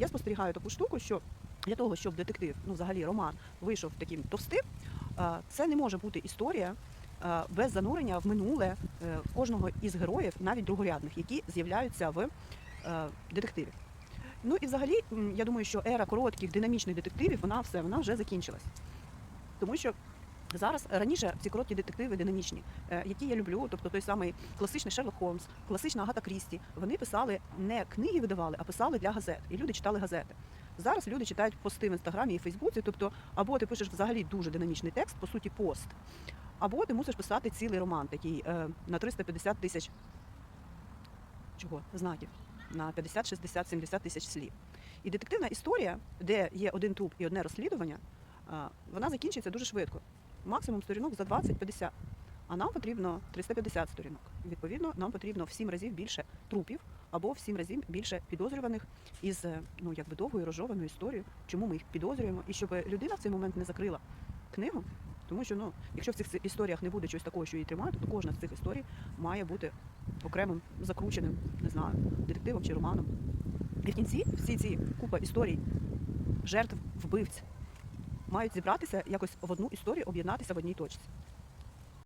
Я спостерігаю таку штуку, що для того, щоб детектив, ну взагалі роман, вийшов таким товстим, це не може бути історія без занурення в минуле е, кожного із героїв, навіть другорядних, які з'являються в е, детективі. Ну і взагалі, я думаю, що ера коротких динамічних детективів, вона все, вона вже закінчилась. Тому що зараз раніше ці короткі детективи динамічні, е, які я люблю, тобто той самий класичний Шерлок Холмс, класична Агата Крісті, вони писали не книги видавали, а писали для газет. І люди читали газети. Зараз люди читають пости в інстаграмі і Фейсбуці, тобто або ти пишеш взагалі дуже динамічний текст, по суті, пост, або ти мусиш писати цілий роман, такий е, на 350 тисяч чого знаків, на 50, 60, 70 тисяч слів. І детективна історія, де є один труп і одне розслідування, вона закінчиться дуже швидко. Максимум сторінок за 20-50. А нам потрібно 350 сторінок. Відповідно, нам потрібно в 7 разів більше трупів або в 7 разів більше підозрюваних із е, ну якби довгою розжованою історією, чому ми їх підозрюємо, і щоб людина в цей момент не закрила книгу. Тому що ну, якщо в цих історіях не буде чогось такого, що її тримає, то кожна з цих історій має бути окремим закрученим, не знаю, детективом чи романом. І в кінці всі ці купа історій жертв вбивць мають зібратися якось в одну історію, об'єднатися в одній точці.